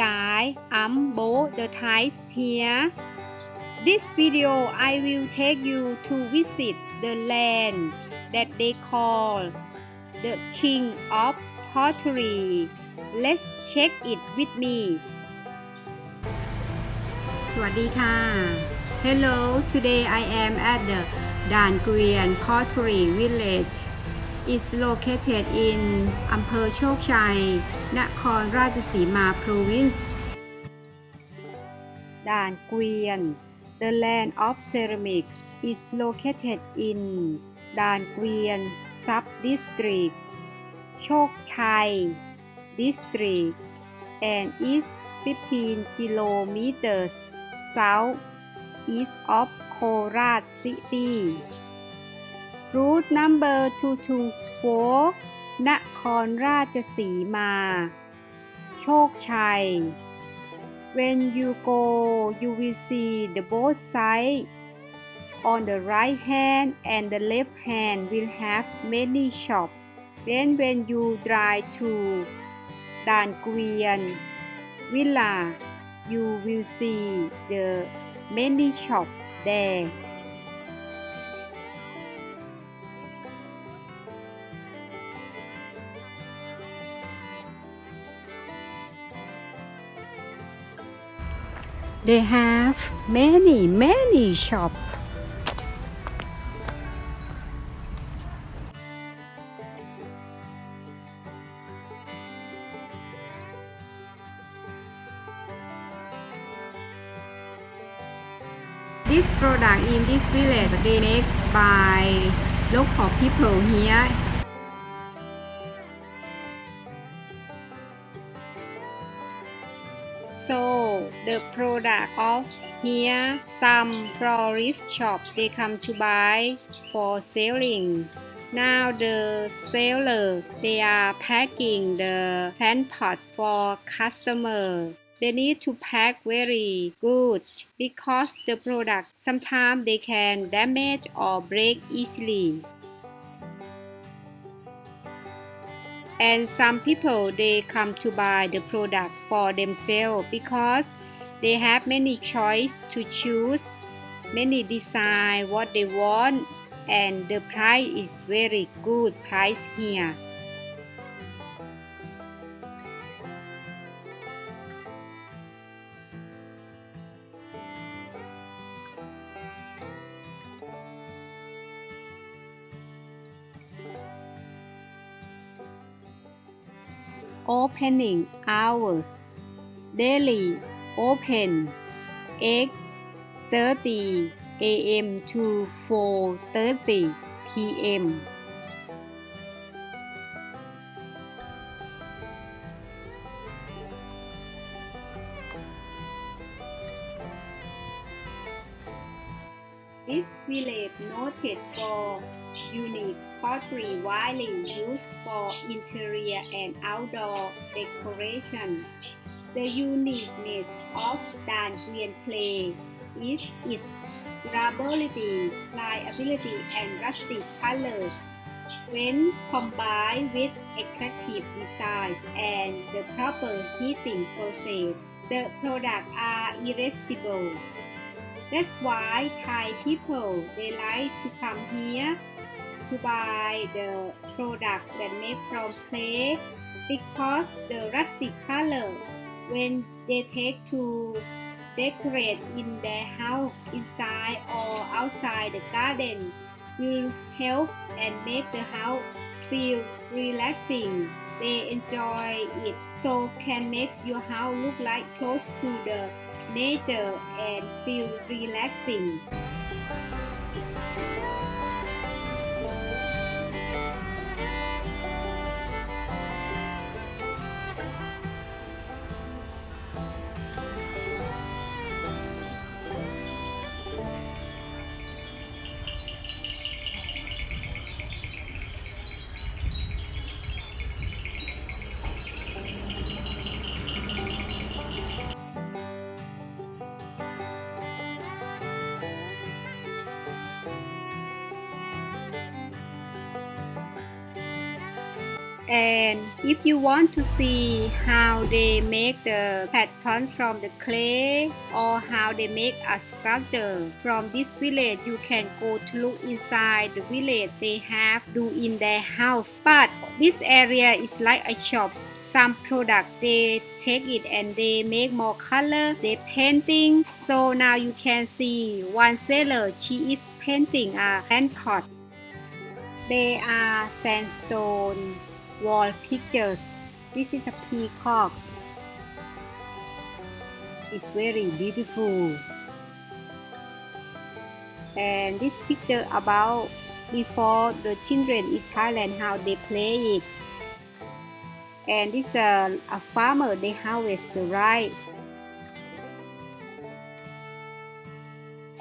guide I'm both the types here. This video I will take you to visit the land that they call the King of Pottery. Let's check it with me. สวัสดีค่ะ Hello today I am at the Dan Nguyen Pottery Village Is located in อำเภอโชคชัย นครราชสีมา Province ด่านเกวียน The land of ceramics is located in ด่านเกวียน Sub District โชคชัย District and is 15 kilometers south east of Korat City Route number 224นครราชสีมา โชคชัย When you go you will see the both sides on the right hand and the left hand will have many shops then when you drive to ด่านเกวียน Villa you will see the many shops there They have many, many shops. This product in this village they make by local people here the product of here some florist shop they come to buy for selling. Now the seller they are packing the plant pots for customer. They need to pack very good because the product sometimes they can damage or break easily. And some people they come to buy the product for themselves because they have many choice to choose many design what they want and the price is very good price here opening hours daily open 8:30 a.m. to 4:30 p.m. This village noted for unique pottery widely used for interior and outdoor decoration. The uniqueness of Dan Nguyen clay is its durability, pliability, and rustic color. When combined with attractive designs and the proper heating process, the products are irresistible. That's why Thai people they like to come here to buy the product that made from clay because the rustic color when they take to decorate in their house inside or outside the garden will help and make the house feel relaxing. They enjoy it. So can make your house look like close to the nature and feel relaxing And if you want to see how they make the pattern from the clay or how they make a sculpture from this village, you can go to look inside the village they have do in their house. But this area is like a shop. Some product they take it and they make more color, they painting. So now you can see one seller, she is painting a plant pot. They are sandstone wall pictures. This is a peacock. It's very beautiful. And this picture about before the children in Thailand how they play it. And this uh, a farmer they harvest the rice.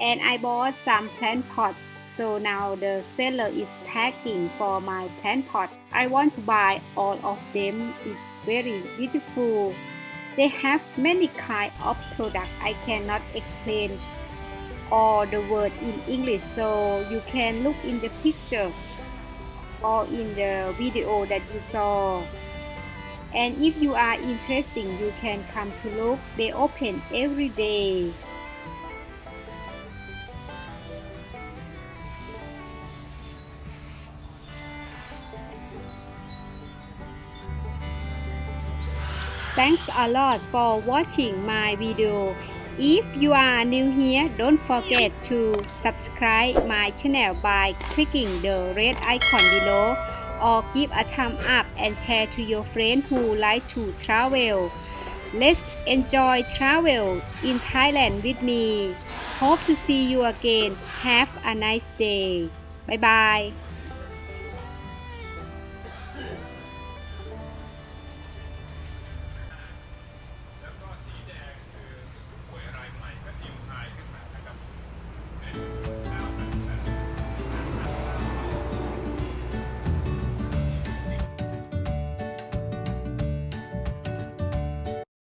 And I bought some plant pots so now the seller is packing for my plant pot. I want to buy all of them. It's very beautiful. They have many kind of product. I cannot explain all the word in English so you can look in the picture or in the video that you saw. And if you are interested, you can come to look. They open every day. Thanks a lot for watching my video. If you are new here, don't forget to subscribe my channel by clicking the red icon below or give a thumb up and share to your friends who like to travel. Let's enjoy travel in Thailand with me. Hope to see you again. Have a nice day. Bye bye.